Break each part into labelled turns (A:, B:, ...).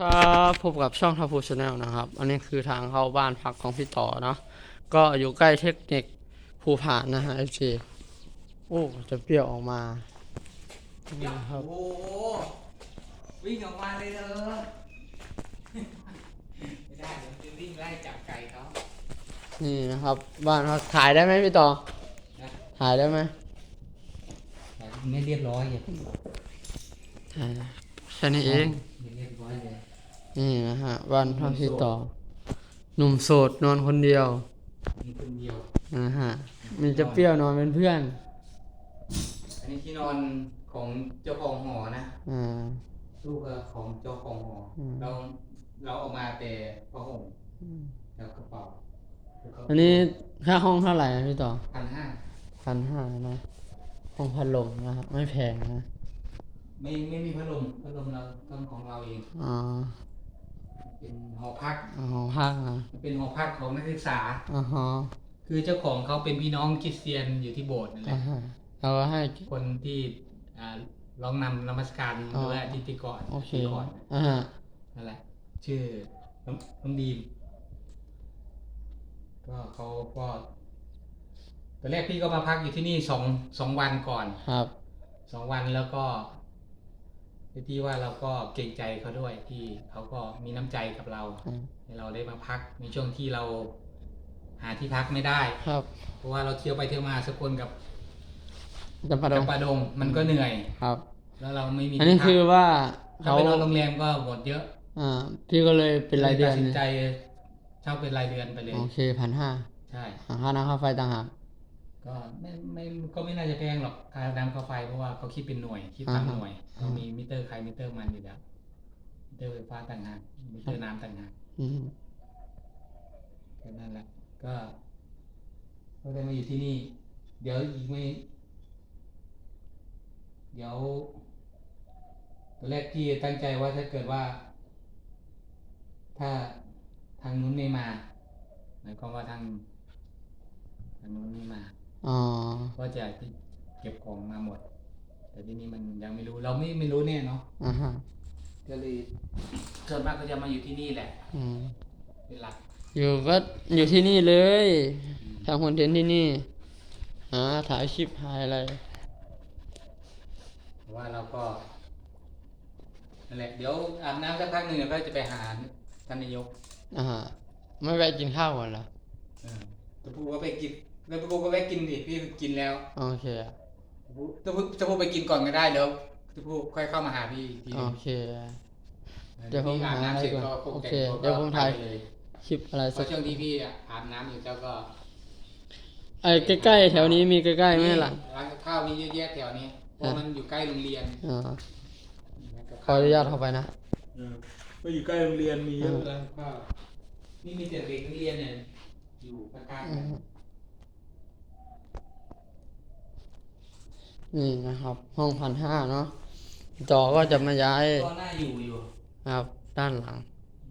A: ครับพบกับช่องทัพูชาแนลนะครับ อันนี้คือทางเข้าบ้านพักของพี่ต่อเนาะก็อยู่ใกล้เทคนิคภูผานนะฮะ FC โอ้จะเปรี้ยวออกมานี่นะครับ
B: โอ้โหวิ่งออกมาเลยเด้อไม่ได้เดี๋ยวจะวิ่งไล่จับไก่เขา
A: นี่นะครับ บ้านพักถ่ายได้ไหมพี่ต่อ
B: นะ
A: ถ่ายได้ไหม
B: แต่ไม่เรียบร้อยอย่า
A: ถ่ายแค่นี้เอง
B: ไม่เรียบร้อยเลย
A: นี่นะฮะบ้านพักพี่ต่อ หนุ่มโสดนอนคนเดียว
B: มีคนเดียว
A: นะฮะ มีจะเปรี้ยวนอนเป็นเพื่อน
B: อันนี้ที่นอนของเจ้าของหอนะ
A: อ่า
B: ลูกของเจ้าของหออ
A: ม
B: เราเราเออกมาแต่ผ้าห่มแล้วกระเป๋าแล้วก็
A: อันนี้ค่าห้องเท่าไหร่นะพี่ต่อ
B: พันห้า
A: พันห้านะห้องพัดลมนะครับไม่แพงนะ
B: ไม่ไม่มีพัดลมพัดลมเราต้องของเราเอง
A: อ๋อ
B: เป็นหอพัก
A: เอาห้องพักนะ
B: เป็นหอพักของนักศึกษา
A: อ๋อฮะ
B: คือเจ้าของเขาเป็นพี่น้องคริสเตียนอยู่ที่โบสถ์นั่นแห
A: อ่า
B: ละ
A: ฮะเราก็ให้
B: คนที่อ่าร้องนำนมัสการ
A: อ๋อ
B: ด้วยอาทิตย์ที่ก่อน
A: โอเค
B: ที่ก่อน
A: อ่าฮะ
B: นั่นแหละ ชื่อน้องน้องดีม ก็เขาก็ตอนแรกพี่ก็มาพักอยู่ที่นี่สองสองวันก่อน
A: ครับ
B: สองวันแล้วก็ ที่ว่าเราก็เกรงใจเขาด้วยที่เขาก็มีน้ำใจกับเรา
A: อืม
B: ให้เราได้มาพักในช่วงที่เราหาที่พักไม่ได้
A: ครับ
B: เพราะว่าเราเที่ยวไปเที่ยวมาสกลกับ
A: จำปาดง
B: จำปาดงมันก็เหนื่อย
A: ครับ
B: แล้วเราไม่มี
A: อันนี้
B: ที่พัก
A: คือว่า
B: ถ้า
A: เขา
B: ไปนอนโรงแรมก็หมดเยอะ
A: อ่าพี่ก็เลยเป็นรายเดือน
B: ตัดสิน
A: เนี่ย
B: ใจเช่าเป็นรายเดือนไปเลย
A: โอเคพันห้า
B: ใช่
A: ค่าน้ำค่าไฟต่างหาก
B: ก็ไม่ไม่ก็ไม่น่าจะแพงหรอกค่าน้ำค่าไฟเพราะว่าเขาคิดเป็นหน่วยคิดตามหน่วยเรามีมิเตอร์ใครมิเตอร์มันอยู่แล้วมิเตอร์ไฟฟ้าต่างหากมิเตอร์น้ำต่างหาก
A: อืม
B: แค่นั้นแหละก็ก็ได้มาอยู่ที่นี่ เดี๋ยวอีกไม่ เดี๋ยวตอนแรกพี่ตั้งใจว่าถ้าเกิดว่า ถ้าทางนู้นไม่มาหมายความว่าทางทางนู้นไม่มา
A: อ๋อ
B: ก็จะเก็บของมาหมด แต่ที่นี่มันยังไม่รู้ เราไม่ไม่รู้แน่เนาะ
A: อ่าฮะ
B: ก็เลยส่วนมากก็จะมาอยู่ที่นี่แหละ
A: อืม
B: เป็นหลัก
A: อยู่ก็อยู่ที่นี่เลยทำคอนเทนต์ที่นี่หาถ่ายคลิปถ่ายอะไร
B: เพราะว่าเราก็นั่นแหละเดี๋ยวอาบน้ำสักพักหนึ่งเดี๋ยวก็จะไปหาท่านนายก
A: อ่าฮะไม่แวะกินข้าวก่อนเหรอ
B: เออตะพูก็ไปกิน แล้วตะพูก็ไปกินดิพี่กินแล้ว
A: โอเคอะ
B: ตะพูตะพูตะพูไปกินก่อนก็ได้เดี๋ยวตะพูค่อยเข้ามาหาพี่อีกทีห
A: โอ
B: นึง
A: เค เดี๋ยวผม
B: พี่อาบน้ำเสร็จ
A: หาให้ก่
B: ก็
A: อน
B: คง
A: โอ
B: แต่
A: เค
B: งตัว
A: เดี๋ยวผมถ่าย
B: ไปเลย
A: คลิปอะไร
B: เพ
A: สัก
B: ราะช่วงที่พี่อาบน้ำอยู่เจ้าก็
A: ไอ้ใกล้ๆแถวนี้มีใกล้ๆไหมล่ะ
B: ร้านกับข้าวมีเยอะแยะแถวนี้เพราะ
A: อะ
B: มันอยู่ใกล้โรงเรียน
A: อ่า
B: ร้านกับ
A: ขอ
B: ข้ว
A: อนุญาตเข้าไปนะ
B: เออก็อยู่ใกล้โรงเรียนมีเยอะ
A: อืม
B: ร้านกับข้าวนี่มีแต่เด็กนักเรียนเนี่ยอยู่ข้างๆ
A: อื
B: กัน
A: ม นี่นะครับ ห้องพันห้าเนาะต่อก็จะมาย้าย
B: ก็น่าอยู่อยู่
A: นะครับ ด้านหลัง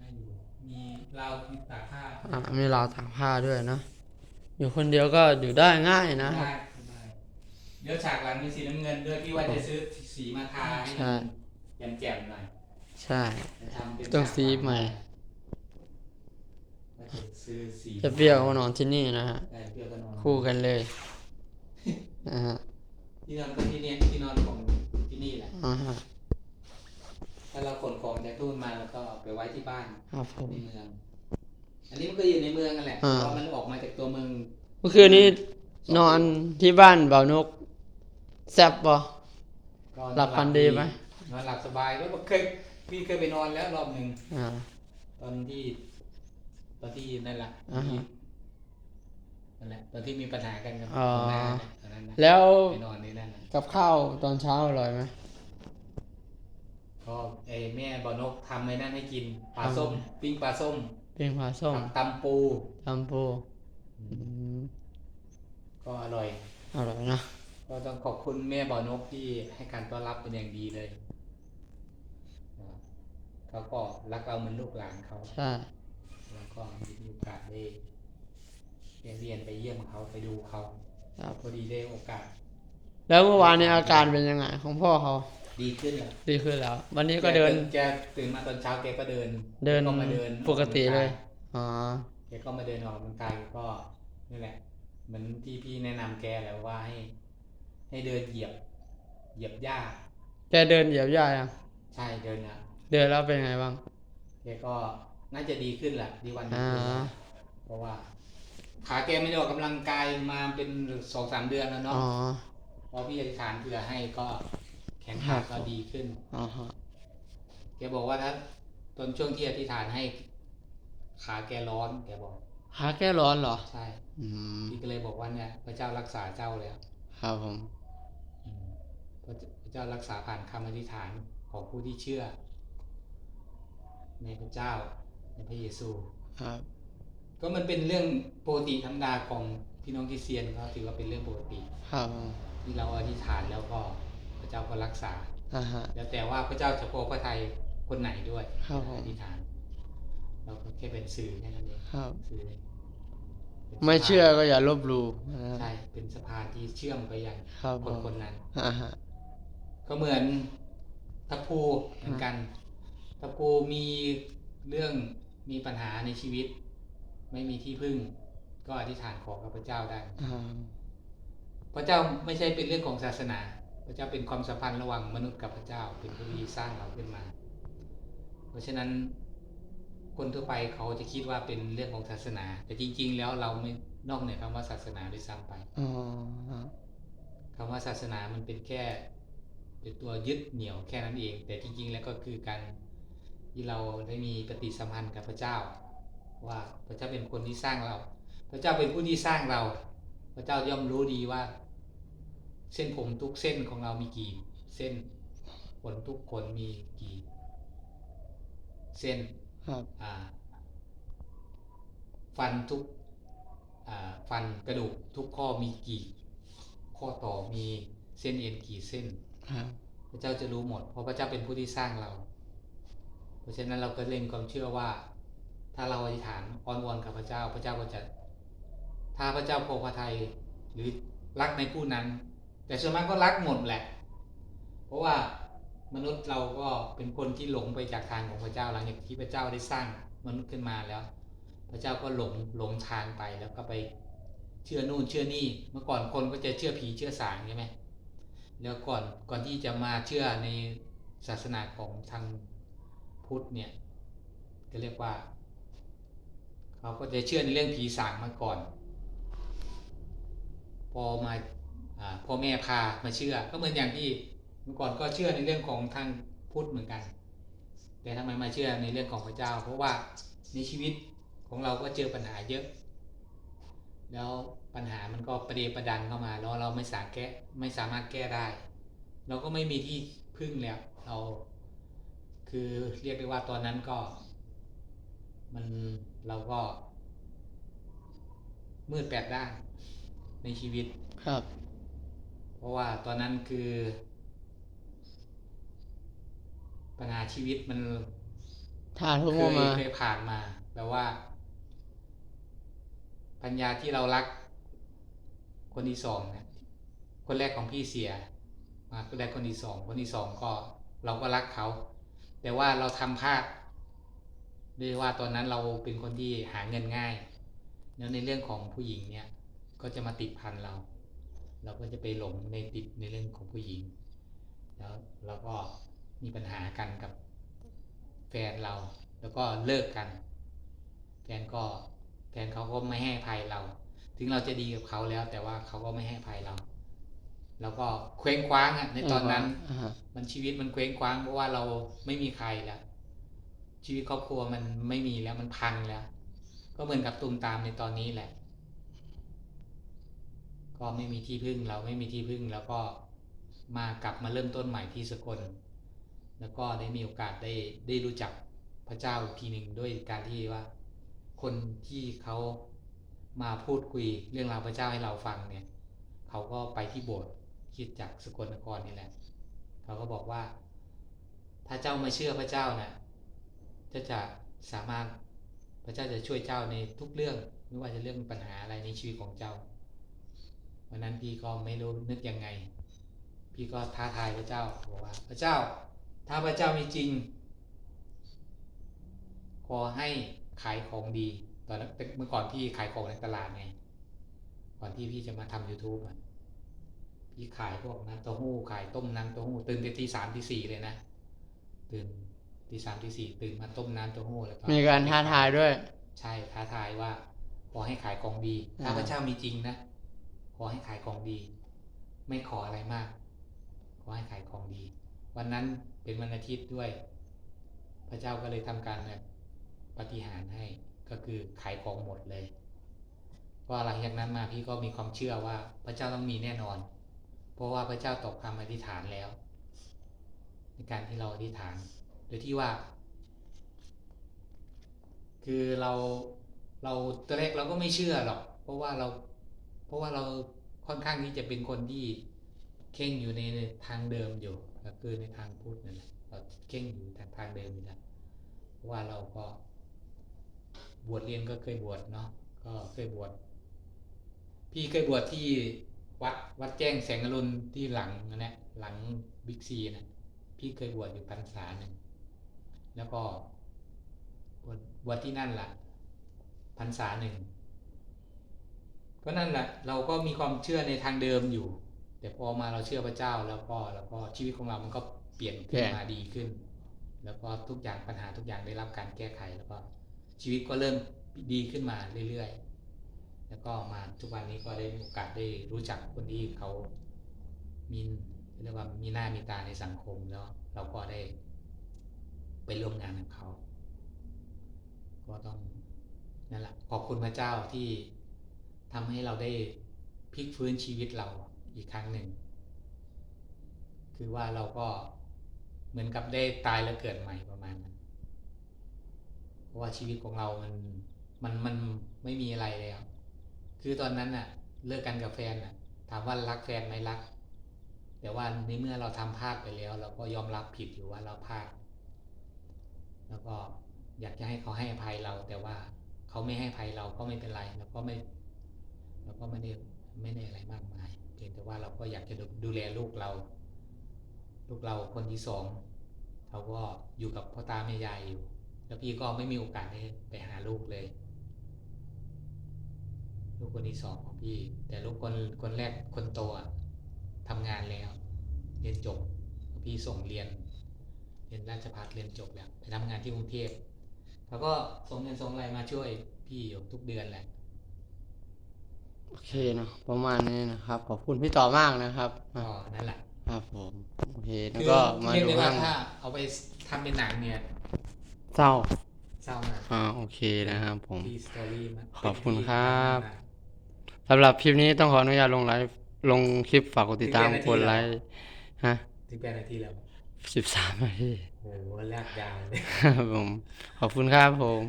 B: น่าอยู่มีราวที่ตากผ้า
A: อ่ามีราวตากผ้าด้วยนะอยู่คนเดียวก็อยู่ได้ง่ายนะครับ
B: ได้ได้เดี๋ยวฉากหลังมีสีน้ำเงินด้วยพี่ว่าจะซื้อสีมาทาให้
A: ใช่
B: มันแจ่มๆหน่อย
A: ใช่
B: จะทำเป็น
A: ต้องสีใหม่
B: ว่าจะซื้อสี
A: จะเปรี้ยวมานอนที่นี่นะฮะ
B: ได้เปรี้ยวก็นอน
A: คู่กันเลยนะฮะ
B: ที่นอนก็ที่เนี่ยที่นอนของที่นี่แหละ
A: อ่าฮะ
B: ถ้าเราขนของจากตู้นมาแล้วก็เอาไปไว้ที่บ้าน
A: ครับผม
B: ในเมือง อันนี้มันก็อยู่ในเมืองกันแหละ
A: อ่า
B: เพราะมันออกมาจากตัวเมือง
A: เมื่อคืนนี้นอนที่บ้านเบานกแซบปะ
B: ก็
A: หลับฝันดีไหม
B: นอนหลับสบายแล้วเคยพี่เคยไปนอนแล้วรอบหนึ่ง
A: อ่า
B: ตอนที่ ตอนที่นั่นแหละ
A: อ่าฮะ
B: ที่นั่นแหละตอนที่มีปัญหากันกับ
A: อ๋อ
B: หัวหน้าเนี่ยตอนนั้นนะ
A: แล้ว
B: ไปนอนในนั่นน่ะ
A: กับข้าวตอนเช้าอร่อยไหม
B: ก็ไอ้แม่บอนกทำไอ้นั่นให้กินปลา
A: ทำ
B: ส้ม ปิ้งปลาส้ม
A: เป็นปลาส้ม
B: กับตำปู
A: ตำปูอืม
B: ก็อร่อย
A: อร่อยนะ
B: ก็ต้องขอบคุณแม่บ่อนกที่ให้การต้อนรับเป็นอย่างดีเลยอ่าเขาก็รักเราเหมือนลูกหลานเขา
A: ใช่
B: แล้วก็มีโอกาสได้ได้เรียนไปเยี่ยมเขาไปดูเขา
A: ครับ
B: พอดีได้โอกาส
A: แล้วเมื่อวานในอาการเป็นยังไง ของพ่อเขา
B: ดีขึ้นแล้ว
A: ดีขึ้นแล้ว วันนี้ก็เดิน
B: แกตื่นมาตอนเช้าแกก็เดิน
A: เดิน
B: ก็มาเดิน
A: ปกติเลย
B: ออกกำงกา
A: อ๋อ
B: แกก็มาเดินออกกำลังกายก็นี่แหละ เหมือนที่พี่แนะนำแกแหล้วว่าให้ ให้เดินเหยียบ เหยียบหญ้า
A: แกเดินเหยียบหญ้ายัง
B: ใช่เดินนะ
A: เดินแล้วเป็นไงบ้าง
B: แกก็น่าจะดีขึ้นแหละดีวันดี
A: อ่า
B: ขึ้นแหละเพราะว่า ขาแกไม่ได้ออกกำลังกายมาเป็นสองสามเดือนแล้วเนาะ
A: อ๋อ
B: พอพี่อธิษฐานเพื่อให้ก็แขนขาก็ดีขึ้น
A: อ๋อฮะ
B: แกบอกว่าถ้าตอนช่วงที่อธิษฐานให้ ขาแกร้อนแกบอก
A: ขาแก้ร้อนเหรอ
B: ใช่
A: อืม
B: พี่ก็เลยบอกว่าเนี่ย พระเจ้ารักษาเจ้าแล้ว
A: ครับผม
B: อืมพระเจ้ารักษาผ่านคำอธิษฐานของผู้ที่เชื่อ ในพระเจ้าในพระเยซู
A: ครับ
B: ก็มันเป็นเรื่องปกติธรรมดาของพี่น้องคริสเตียนก็ถือว่าเป็นเรื่องปกติ
A: ครับผม
B: ที่เราอธิษฐานแล้วก็พระเจ้าก็รักษา
A: อ่าฮะ
B: แล้วแต่ว่าพระเจ้าจะพอพระทัยคนไหนด้วย
A: ครับผม
B: อธิษฐานเราก็แค่เป็นสื่อแค่นั้นเอง
A: ครับ
B: สื่อเป็นสะพาน
A: ไม่เชื่อก็อย่าลบหลู่นะครับ
B: ใช่เป็นสะพานที่เชื่อมไปยัง
A: ครับ
B: ค
A: ผ
B: น
A: ม
B: คนนั้น
A: อ่าฮะ
B: ก็เหมือนตะปูเหมือนกันตะปูมีเรื่องมีปัญหาในชีวิต ไม่มีที่พึ่ง ก็อธิษฐานขอกับพระเจ้าได้
A: อ่า
B: พระเจ้าไม่ใช่เป็นเรื่องของศาสนา พระเจ้าเป็นความสัมพันธ์ระหว่างมนุษย์กับพระเจ้า เป็นผู้ที่สร้างเราขึ้นมา เพราะฉะนั้นคนทั่วไปเขาจะคิดว่าเป็นเรื่องของศาสนา แต่จริง ๆ แล้วเราไม่นอกเหนือคำว่าศาสนาด้วยซ้ำไป
A: อ๋อฮะ
B: คำว่าศาสนามันเป็นแค่เป็นตัวยึดเหนี่ยวแค่นั้นเอง แต่จริง ๆ แล้วก็คือการที่เราได้มีปฏิสัมพันธ์กับพระเจ้า ว่าพระเจ้าเป็นคนที่สร้างเรา พระเจ้าเป็นผู้ที่สร้างเรา พระเจ้าย่อมรู้ดีว่า เส้นผมทุกเส้นของเรามีกี่ เส้นขนทุกขนมีกี่ เส้น
A: ครับ
B: อ่า ฟันทุกอ่าฟันกระดูกทุกข้อมีกี่ ข้อต่อมีเส้นเอ็นกี่เส้น
A: ครับ
B: พระเจ้าจะรู้หมด เพราะพระเจ้าเป็นผู้ที่สร้างเรา เพราะฉะนั้นเราก็เล่นความเชื่อว่า ถ้าเราอธิษฐานอ้อนวอนกับพระเจ้า พระเจ้าก็จะ ถ้าพระเจ้าพอพระทัยหรือรักในผู้นั้น แต่ส่วนมากก็รักหมดแหละ เพราะว่ามนุษย์เราก็เป็นคนที่หลงไปจากทางของพระเจ้าหลังจากที่พระเจ้าได้สร้างมนุษย์ขึ้นมาแล้ว พระเจ้าก็หลงหลงทางไปแล้วก็ไปเชื่อนู่นเชื่อนี่ เมื่อก่อนคนก็จะเชื่อผีเชื่อสางใช่ไหมแล้วก่อนก่อนที่จะมาเชื่อในศาสนาของทางพุทธเนี่ยก็เรียกว่า เขาก็จะเชื่อในเรื่องผีสางมาก่อน พอมาอพ่อแม่พามาเชื่อ ก็เหมือนอย่างที่เมื่อก่อนก็เชื่อในเรื่องของทางพุทธเหมือนกัน แต่ทำไมมาเชื่อในเรื่องของพระเจ้า เพราะว่าในชีวิตของเราก็เจอปัญหาเยอะ แล้วปัญหามันก็ประเดประดันเข้ามา แล้วเราไม่สามารถแก้ไม่สามารถแก้ได้ เราก็ไม่มีที่พึ่งแล้วเราคือเรียกได้ว่าตอนนั้นก็ มัน เราก็ มืดแปดด้านในชีวิต
A: ครับ
B: เพราะว่าตอนนั้นคือ ปัญหาชีวิตมัน
A: ถ้าทุก
B: เค
A: คน
B: ย
A: มา
B: เคยผ่านมาแปลว่าปัญญาที่เรารัก คนที่สองนะคนแรกของพี่เสียมาคนแรกคนที่สองคนที่สองก็ เราก็รักเขา แต่ว่าเราทำพลาด ด้วยว่าตอนนั้นเราเป็นคนที่หาเงินง่าย แล้วในเรื่องของผู้หญิงเนี่ย ก็จะมาติดพันเรา เราก็จะไปหลงในติดในเรื่องของผู้หญิง แล้วเราก็มีปัญหากันกับแฟนเรา แล้วก็เลิกกัน แฟนก็แฟนเขาก็ไม่ให้อภัยเรา ถึงเราจะดีกับเขาแล้ว แต่ว่าเขาก็ไม่ให้อภัยเรา แล้วก็เคว้งคว้างอะในตอนนั้น
A: อ่าฮะ
B: มันชีวิตมันเคว้งคว้างเพราะว่าเราไม่มีใครแล้ว ชีวิตครอบครัวมันไม่มีแล้วมันพังแล้ว ก็เหมือนกับตุมตามในตอนนี้แหละ ก็ไม่มีที่พึ่งเราไม่มีที่พึ่งแล้วก็มากลับมาเริ่มต้นใหม่ที่สกล แล้วก็ได้มีโอกาสได้ได้รู้จักพระเจ้าอีกทีหนึ่งด้วยการที่ว่า คนที่เขามาพูดคุยเรื่องราวพระเจ้าให้เราฟังเนี่ย เขาก็ไปที่โบสถ์คิดจากสกลนครนี่แหละ เขาก็บอกว่า ถ้าเจ้ามาเชื่อพระเจ้านะ่ะ จะจะสามารถพระเจ้าจะช่วยเจ้าในทุกเรื่อง ไม่ว่าจะเรื่องปัญหาอะไรในชีวิตของเจ้า วันนั้นพี่ก็ไม่รู้นึกยังไงพพี่ก็ท้าทายพระเจ้าบอกว่า พระเจ้า ถ้าพระเจ้ามีจริง ขอให้ขายของดีตอนนั้นเมื่อก่อนพี่ขายของในตลาดไงก่อนที่พี่จะมาทำ YouTube อะพี่ขายพวกน้ำเต้าหู้ขายต้มน้ำเต้าหู้ตื่นแต่ตีสามตีสี่เลยนะตื่น ตีสามตีสี่ตื่นมาต้มน้ำเต้าหู้แล้วก็
A: มีการท้าทายด้วย
B: ใช่ท้าทายว่า ขอให้ขายของดี
A: อ่า
B: ถ้าพระเจ้ามีจริงนะ ขอให้ขายของดี ไม่ขออะไรมาก ขอให้ขายของดี วันนั้นเป็นวันอาทิตย์ด้วย พระเจ้าก็เลยทำการแบบปฏิหารย์ให้ก็คือขายของหมดเลยก็หลังจากนั้นมาพี่ก็มีความเชื่อว่าพระเจ้าต้องมีแน่นอน เพราะว่าพระเจ้าตอบคำอธิษฐานแล้ว ในการที่เราอธิษฐาน โดยที่ว่า คือเราเราตอนแรกเราก็ไม่เชื่อหรอก เพราะว่าเรา เพราะว่าเราค่อนข้างที่จะเป็นคนที่เข่งอยู่ในทางเดิมอยู่ก็คือในทางพุทธนั่นแหละเราเข่งอยู่ทางทางเดิมอยู่แล้วเพราะว่าเราก็บวชเรียนก็เคยบวชเนาะก็เคยบวชพี่เคยบวชที่วัดวัดแจ้งแสงอรุณที่หลังนั่นแหละหลังบิ๊กซีนะพี่เคยบวชอยู่พรรษาหนึ่ง แล้วก็บวชบวชที่นั่นล่ะพรรษาหนึ่งก็นั่นแหละเราก็มีความเชื่อในทางเดิมอยู่ แต่พอมาเราเชื่อพระเจ้าแล้วก็แล้วก็ชีวิตของเรามันก็เปลี่ยนขึ้นมาดีขึ้น แล้วก็ทุกอย่างปัญหาทุกอย่างได้รับการแก้ไขแล้วก็ชีวิตก็เริ่มดีขึ้นมาเรื่อยๆ แล้วก็มาทุกวันนี้ก็ได้มีโอกาสได้รู้จักคนที่เขามีเรียกว่ามีหน้ามีตาในสังคมแล้วเราก็ได้ ไปร่วมงานกับเขาก็ต้องนั่นแหละขอบคุณพระเจ้าที่ทำให้เราได้พลิกฟื้นชีวิตเราอีกครั้งหนึ่ง คือว่าเราก็เหมือนกับได้ตายแล้วเกิดใหม่ประมาณนั้นเพราะว่าชีวิตของเรามันมันมันไม่มีอะไรแล้วคือตอนนั้นน่ะ เลิกกันกับแฟนน่ะ ถามว่ารักแฟนไหมรัก แต่ว่าในเมื่อเราทำพลาดไปแล้ว เราก็ยอมรับผิดอยู่ว่าเราพลาด แล้วก็อยากจะให้เขาให้อภัยเรา แต่ว่าเขาไม่ให้อภัยเราก็ไม่เป็นไรเราก็ไม่เราก็ไม่ได้ไม่ได้อะไรมากมายเพียงแต่ว่าเราก็อยากจะดูแลลูกเรา ลูกเราคนที่สองเขาก็อยู่กับพ่อตาแม่ยายอยู่ แล้วพี่ก็ไม่มีโอกาสได้ไปหาลูกเลย ลูกคนที่สองของพี่ แต่ลูกคนคนแรกคนโตอะทำงานแล้ว เรียนจบพี่ส่งเรียน เรียนราชภัฏเรียนจบแล้วไปทำงานที่กรุงเทพเขาก็ส่งเงินส่งอะไรมาช่วยพี่อยู่ทุกเดือนแหละ
A: โอเคเนาะประมาณนี้นะครับ ขอบคุณพี่ต่อมากนะครับ
B: ก็นั่นแหละ
A: ครับผมโอเคแล้ว
B: คือ
A: ก็มา
B: เรียก
A: ดู
B: ได้ว่า
A: ห้าง
B: ถ้าเอาไปทำเป็นหนังเนี่ย
A: เศร้า
B: เศร้านะ
A: อ่าโอเคนะครับผม
B: ที่สตอรี่มา
A: ขอบคุณครับ
B: เป็นที่
A: สำหรับคลิปนี้ต้องขออนุญาตลงไลฟ์ลงคลิปฝากกดติดตาม
B: ถึง
A: ก
B: แปด
A: ด
B: นาที
A: ไล
B: แล้ว
A: ค์ฮะ
B: ถึงแปดนาทีแล้ว
A: สิบสามนาที
B: โอ้โหลากยาวเลย
A: ครับผม ขอบคุณครับผม